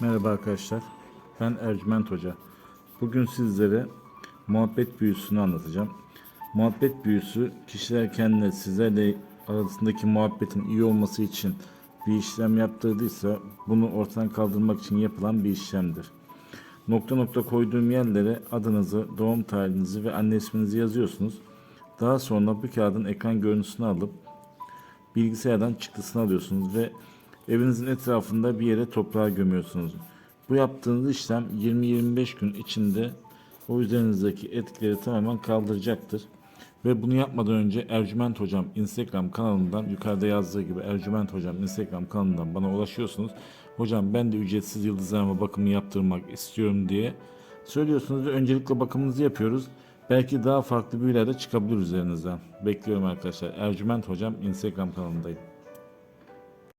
Merhaba arkadaşlar. Ben Ercüment Hoca. Bugün sizlere muhabbet büyüsünü anlatacağım. Muhabbet büyüsü kişiler kendine sizlerle arasındaki muhabbetin iyi olması için bir işlem yaptırdıysa bunu ortadan kaldırmak için yapılan bir işlemdir. Nokta nokta koyduğum yerlere adınızı, doğum tarihinizi ve anne isminizi yazıyorsunuz. Daha sonra bu kağıdın ekran görüntüsünü alıp bilgisayardan çıktısını alıyorsunuz ve evinizin etrafında bir yere toprağa gömüyorsunuz. Bu yaptığınız işlem 20-25 gün içinde o üzerinizdeki etkileri tamamen kaldıracaktır. Ve bunu yapmadan önce Ercüment Hocam Instagram kanalından yukarıda yazdığı gibi Ercüment Hocam Instagram kanalından bana ulaşıyorsunuz. Hocam ben de ücretsiz yıldızlarıma bakımı yaptırmak istiyorum diye söylüyorsunuz ve öncelikle bakımınızı yapıyoruz. Belki daha farklı büyüler de çıkabilir üzerinizden. Bekliyorum arkadaşlar. Ercüment Hocam Instagram kanalındayım.